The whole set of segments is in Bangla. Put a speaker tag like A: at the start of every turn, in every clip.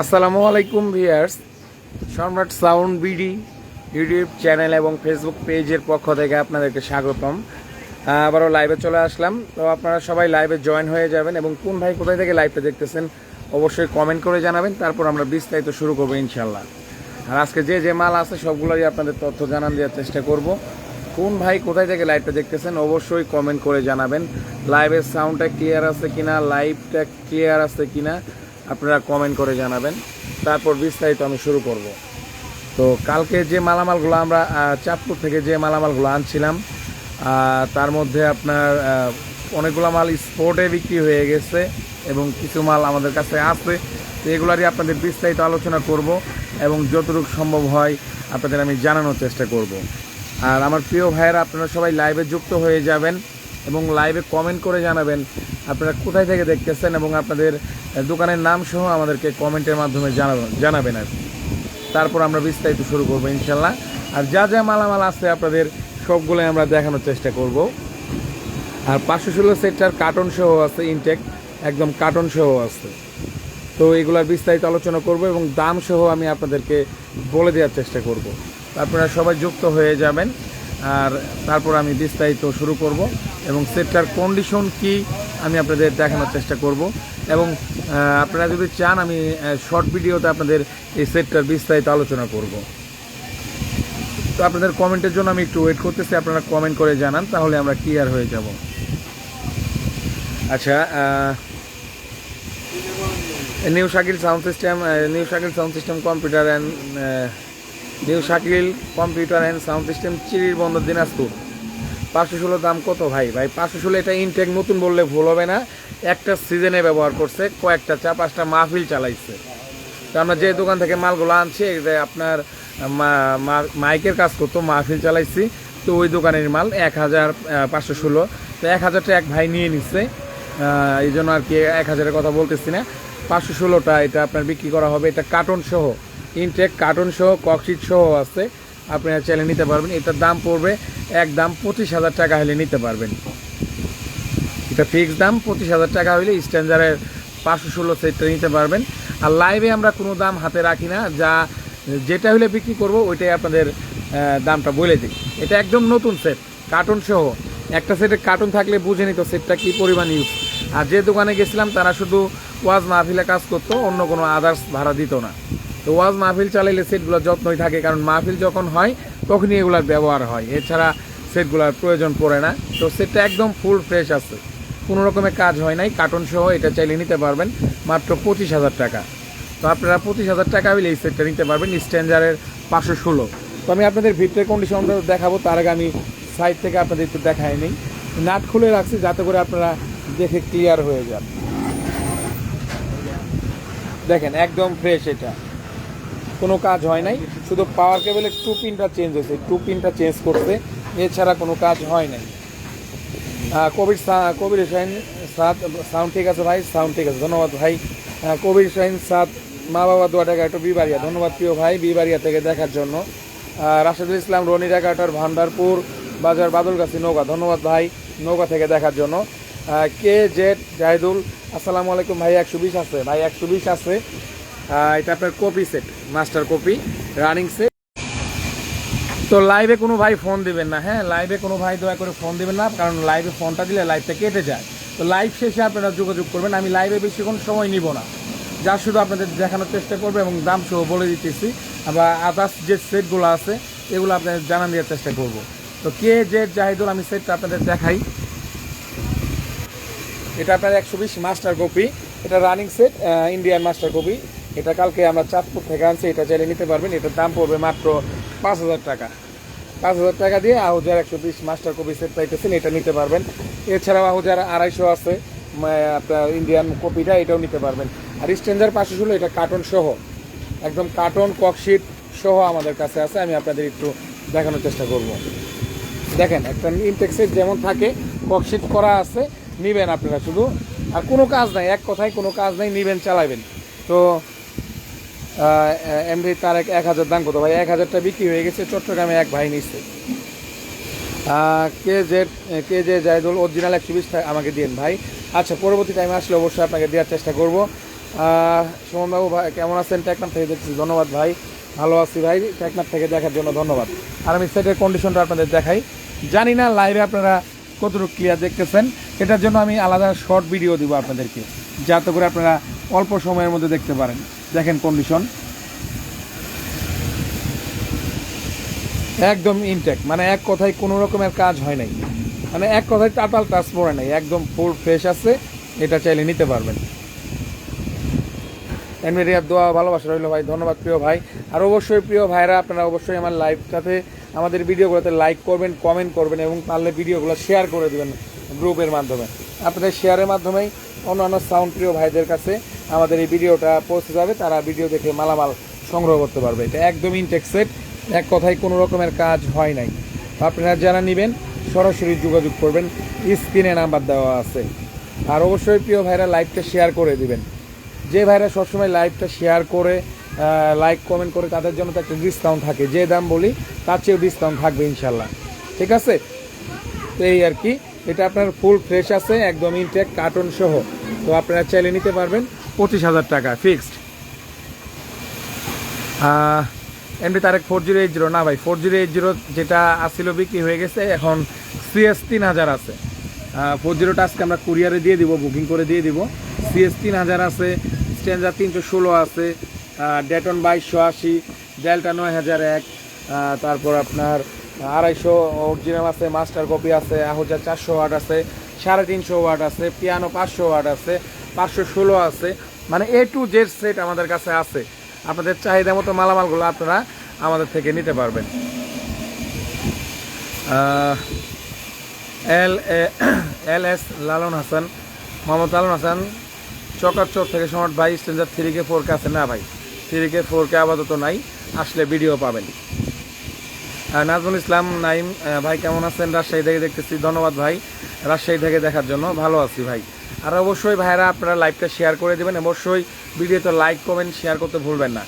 A: আসসালামু আলাইকুম viewers Samrat sound BD YouTube channel এবং ফেসবুক পেজের পক্ষ থেকে আপনাদেরকে স্বাগতম। আবারও লাইভে চলে আসলাম। তো আপনারা সবাই লাইভে জয়েন হয়ে যাবেন এবং কোন ভাই কোথায় থেকে লাইভটা দেখতেছেন অবশ্যই কমেন্ট করে জানাবেন, তারপর আমরা বিস্তারিত শুরু করব ইনশাল্লাহ আর আজকে যে যে মাল আছে সবগুলোই আপনাদের তথ্য জানান দেওয়ার চেষ্টা করব। কোন ভাই কোথায় থেকে লাইভটা দেখতেছেন অবশ্যই কমেন্ট করে জানাবেন। লাইভের সাউন্ডটা ক্লিয়ার আছে কিনা লাইভটা ক্লিয়ার আছে কিনা আপনারা কমেন্ট করে জানাবেন। তারপর বিস্তারিত আমি শুরু করব। তো কালকে যে মালামালগুলো আমরা চাঁদপুর থেকে যে মালামালগুলো আনছিলাম তার মধ্যে আপনার অনেকগুলো মাল স্পোর্টে বিক্রি হয়ে গেছে এবং কিছু মাল আমাদের কাছে আছে। তো এগুলারই আপনাদের বিস্তারিত আলোচনা করব এবং যতটুকু সম্ভব হয় আপনাদের আমি জানানোর চেষ্টা করব। আর আমার প্রিয় ভাইয়েরা, আপনারা সবাই লাইভে যুক্ত হয়ে যাবেন। এবং লাইভে কমেন্ট করে জানাবেন আপনারা কোথায় থেকে দেখতেছেন এবং আপনাদের দোকানের নাম সহ আমাদেরকে কমেন্টের মাধ্যমে জানাবেন জানাবেন আর। তারপর আমরা বিস্তারিত শুরু করব ইনশাল্লাহ। আর যা যা মালামাল আছে আপনাদের সবগুলোই আমরা দেখানোর চেষ্টা করব। আর পাঁচশো ষোলো সেটটার কার্টন সহ আছে ইনটেক একদম কার্টন সহ আছে। তো এগুলার বিস্তারিত আলোচনা করব এবং দাম সহ আমি আপনাদেরকে বলে দেওয়ার চেষ্টা করব। আপনারা সবাই যুক্ত হয়ে যাবেন। আর তারপর আমি বিস্তারিত শুরু করব এবং সেটটার কন্ডিশন কি আমি আপনাদের দেখানোর চেষ্টা করব এবং আপনারা যদি চান আমি শর্ট ভিডিওতে আপনাদের এই সেটটার বিস্তারিত আলোচনা করব। তো আপনাদের কমেন্টের জন্য আমি একটু ওয়েট করতেছি, আপনারা কমেন্ট করে জানান, তাহলে আমরা ক্লিয়ার হয়ে যাব। আচ্ছা new Shakil sound system new Shakil sound system computer and new Shakil, computer and sound system Chirirbandar Dinajpur. পাঁচশো ষোলো দাম কত ভাই? ভাই, পাঁচশো ষোলো এটা ইনটেক নতুন বললে ভুল হবে না। একটা সিজনে ব্যবহার করছে, কয়েকটা চা, পাঁচটা মাহফিল চালাইছে। তো আমরা যে দোকান থেকে মালগুলো আনছি আপনার মাইকের কাজ করতো, মাহফিল চালাইছি। তো ওই দোকানের মাল এক হাজার পাঁচশো ষোলো। তো এক হাজারটা এক ভাই নিয়ে নিচ্ছে এই জন্য আর কি এক হাজারের কথা বলতেছি না। পাঁচশো ষোলোটা এটা আপনার বিক্রি করা হবে, এটা কার্টন সহ। ইনটেক কার্টন সহ ককশিট সহ আছে। আপনারা চাইলে নিতে পারবেন। এটার দাম পড়বে এক দাম পঁচিশ হাজার টাকা হলে নিতে পারবেন। এটা ফিক্সড দাম, পঁচিশ হাজার টাকা হলে স্ট্যান্ডারের পাঁচশো ষোলো সেটটা নিতে পারবেন। আর লাইভে আমরা কোনো দাম হাতে রাখি না। যা যেটা হলে বিক্রি করব, ওইটাই আপনাদের দামটা বলে দিই। এটা একদম নতুন সেট কার্টুন সহ। একটা সেটের কার্টুন থাকলে বুঝে নিত সেটটা কী পরিমাণ ইউজ আর যে দোকানে গেছিলাম, তারা শুধু ওয়াজ মাহফিলে কাজ করতো, অন্য কোনো আদার্স ভাড়া দিত না। তো ওয়াজ মাহফিল চালাইলে সেটগুলো যত্নই থাকে, কারণ মাহফিল যখন হয় তখনই এগুলার ব্যবহার হয়। এছাড়া সেটগুলোর প্রয়োজন পড়ে না। তো সেটটা একদম ফুল ফ্রেশ আছে। কোনো রকমের কাজ হয় নাই কার্টন সহ এটা চাইলে নিতে পারবেন, মাত্র পঁচিশ হাজার টাকা। তো আপনারা পঁচিশ হাজার টাকা হলে এই সেটটা নিতে পারবেন স্ট্যান্ডারের পাঁচশো ষোলো। তো আমি আপনাদের ভিতরের কন্ডিশনটা দেখাবো, তার আগে আমি সাইড থেকে আপনাদের একটু দেখাই নিই। নাট খুলে রাখছি, যাতে করে আপনারা দেখে ক্লিয়ার হয়ে যান। দেখেন, একদম ফ্রেশ এটা। কোনো কাজ হয় নাই। শুধু পাওয়ার কেবলের টু পিনটা চেঞ্জ হয়েছে টু পিনটা চেঞ্জ করতে এছাড়া কোনো কাজ হয় নাই। আহ, কবির সা- কবির হোসেন সাদ সাউন্ড ঠিক আছে ভাই? সাউন্ড ঠিক আছে। ধন্যবাদ ভাই। কবির হোসেন সাদ মা বাবা দোয়া টাকা একটু বিবাড়িয়া। ধন্যবাদ প্রিয় ভাই বিবাড়িয়া থেকে দেখার জন্য। রাশেদুল ইসলাম রনি ডাকাটার ভান্ডারপুর বাজার বাদলগাছি নৌকা। ধন্যবাদ ভাই নৌকা থেকে দেখার জন্য। কে জেড জাহিদুল আসসালামু আলাইকুম ভাই একশো বিশ আছে। ভাই একশো বিশ আছে। এটা আপনার copy set master copy running set তো লাইভে কোনো ভাই ফোন দিবেন না হ্যাঁ? লাইভে কোনো ভাই দয়া করে ফোন দিবেন না, কারণ লাইভে ফোনটা দিলে লাইভটা কেটে যায়। তো লাইভ শেষে আপনারা যোগাযোগ করবেন, আমি লাইভে বেশিক্ষণ সময় নিব না। যা শুধু আপনাদের দেখানোর চেষ্টা করব এবং দাম সহ বলে দিতেছি। আবার আদার্স যে সেটগুলো আছে, এগুলো আপনাদের জানান দেওয়ার চেষ্টা করব। তো কে, যে, জাহিদুল, আমি সেটটা আপনাদের দেখাই। এটা আপনার একশো বিশ মাস্টার কপি এটা running set Indian master copy এটা কালকে আমরা চাঁদপুর থেকে আনছি, এটা চাইলে নিতে পারবেন, এটার দাম পড়বে মাত্র পাঁচ হাজার টাকা। পাঁচ হাজার টাকা দিয়ে আহুজার একশো বিশ মাস্টার কপি সেট পাইতেছেন, এটা নিতে পারবেন। এছাড়াও আহুজার আড়াইশো আছে আপনার ইন্ডিয়ান কপিটা এটাও নিতে পারবেন। আর স্ট্যান্ডার পাঁচশো ষোলো এটা কার্টন সহ, একদম কার্টন ককশিট সহ আমাদের কাছে আছে, আমি আপনাদের একটু দেখানোর চেষ্টা করব। দেখেন, একটা ইনটেক্সের যেমন থাকে ককশিট করা আছে, নিবেন আপনারা শুধু। আর কোনো কাজ নাই, এক কথায় কোনো কাজ নাই, নিবেন, চালাবেন। তো এমনি তার এক এক হাজার দাম কত? ভাই, এক হাজারটা বিক্রি হয়ে গেছে, চট্টগ্রামে এক ভাই নিচ্ছে কে যে কে যে জায়দুল অরিজিনাল একশো বিশ আমাকে দিন ভাই। আচ্ছা পরবর্তী টাইমে আসলে অবশ্যই আপনাকে দেওয়ার চেষ্টা করব। সুমন বাবু ভাই, কেমন আছেন? টেকনাফ থেকে দেখছি, ধন্যবাদ ভাই। ভালো আছি ভাই টেকনাফ থেকে দেখার জন্য ধন্যবাদ। আর আমি সেটের কন্ডিশনটা আপনাদের দেখাই। জানি না লাইভে আপনারা কতটুকু ক্লিয়ার দেখতেছেন। এটার জন্য আমি আলাদা শর্ট ভিডিও দিব আপনাদেরকে, যাতে করে আপনারা অল্প সময়ের মধ্যে দেখতে পারেন। দেখেন কন্ডিশন একদম ইনটেক মানে এক কথায় কোনো রকমের কাজ হয় নাই। মানে এক কথায় টাটাল টাচ পড়ে নাই, একদম ফুল ফ্রেশ আছে, এটা চাইলে নিতে পারবেন। এনমেরিয়ার দোয়া ভালোবাসা রইল ভাই, ধন্যবাদ প্রিয় ভাই। আর অবশ্যই প্রিয় ভাইরা, আপনারা অবশ্যই আমার লাইভটাতে আমাদের ভিডিওগুলোতে লাইক করবেন কমেন্ট করবেন এবং পারলে ভিডিওগুলো শেয়ার করে দেবেন গ্রুপের মাধ্যমে। আপনাদের শেয়ারের মাধ্যমেই অন্যান্য সাউন্ড প্রিয় ভাইদের কাছে আমাদের এই ভিডিওটা পৌঁছে যাবে, তারা ভিডিও দেখে মালামাল সংগ্রহ করতে পারবে। এটা একদম ইনটেক সেট, এক কথায় কোনো রকমের কাজ হয় নাই। আপনারা যারা নেবেন, সরাসরি যোগাযোগ করবেন, স্ক্রিনে নাম্বার দেওয়া আছে। আর অবশ্যই প্রিয় ভাইরা, লাইভটা শেয়ার করে দিবেন। যে ভাইরা সবসময় লাইভটা শেয়ার করে লাইক, কমেন্ট করে, তাদের জন্য তো একটা ডিসকাউন্ট থাকে। যে দাম বলি, তার চেয়েও ডিসকাউন্ট থাকবে ইনশাল্লাহ ঠিক আছে? তো এই আর কি, এটা আপনার ফুল ফ্রেশ আছে, একদম ইনটেক কার্টন সহ। তো আপনারা চাইলে নিতে পারবেন। পঁচিশ হাজার টাকা ফিক্সড এমনি Tarek four zero eight zero না ভাই ফোর জিরো এইট জিরো যেটা আসছিল বিক্রি হয়ে গেছে, এখন সিএস তিন হাজার আছে। ফোর জিরোটা আজকে আমরা কুরিয়ারে দিয়ে দিব বুকিং করে দিয়ে দিব। সিএস তিন হাজার আছে স্ট্যান্ডার তিনশো ষোলো আছে ডেটন বাইশশো আশি ডেল্টা নয় হাজার এক তারপর আপনার আড়াইশো অরিজিনাল আছে মাস্টার কপি আছে আহুজা চারশো ওয়াট আছে, সাড়ে তিনশো ওয়াট আছে পিয়ানো পাঁচশো ওয়াট আছে পাঁচশো ষোলো আছে। মানে এ টু জেড সেট আমাদের কাছে আছে। আপনাদের চাহিদা মতো মালামালগুলো আপনারা আমাদের থেকে নিতে পারবেন। L L S Lalon Hasan, Mohammad Lalon Hasan Chakarchar থেকে সমর্ট ভাই stranger three K four K আছে না ভাই? থ্রি কে ফোর কে আপাতত নাই, আসলে ভিডিও পাবেন। নাজমুল ইসলাম, নাইম ভাই কেমন আছেন? রাজশাহী থেকে দেখতেছি। ধন্যবাদ ভাই, রাজশাহী থেকে দেখার জন্য। ভালো আছি ভাই। আর অবশ্যই ভাইরা আপনারা লাইভটা শেয়ার করে দেবেন। অবশ্যই ভিডিওতে লাইক কমেন্ট শেয়ার করতে ভুলবেন না।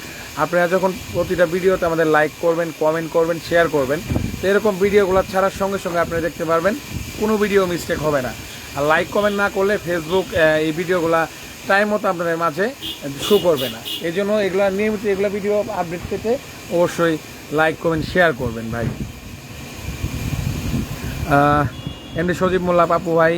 A: আপনারা যখন প্রতিটা ভিডিওতে আমাদের লাইক করবেন কমেন্ট করবেন শেয়ার করবেন, তো এরকম ভিডিওগুলো ছাড়ার সঙ্গে সঙ্গে আপনারা দেখতে পারবেন, কোনো ভিডিও মিস্টেক হবে না। আর লাইক কমেন্ট না করলে ফেসবুক এই ভিডিওগুলো টাইম মতো আপনাদের মাঝে শো করবে না। এই জন্য এগুলো নিয়মিত এগুলো ভিডিও আপডেট পেতে অবশ্যই লাইক কমেন্ট শেয়ার করবেন ভাই। এমনি সজীব মোল্লা, পাপু ভাই।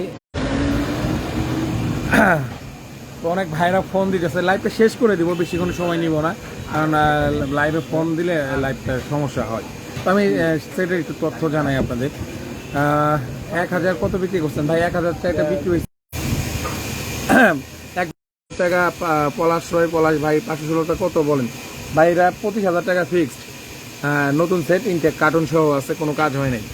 A: অনেক ভাইরা ফোন দিতেছে লাইভটা শেষ করে দিব, বেশিক্ষণ সময় নিব না, কারণ লাইভে ফোন দিলে লাইভটা সমস্যা হয়। তো আমি সেটার একটু তথ্য জানাই আপনাদের। এক হাজার কত বিক্রি করছেন? ভাই, এক হাজার টাকা বিক্রি হয়েছে। এক হাজার টাকা পলাশ রয়, পলাশ ভাই, পাঁচশো ষোলোটা কত বলেন? ভাইরা, পঁচিশ হাজার টাকা ফিক্সড নতুন সেট ইনটেক কার্টুন সহ আছে, কোনো কাজ হয় নাই।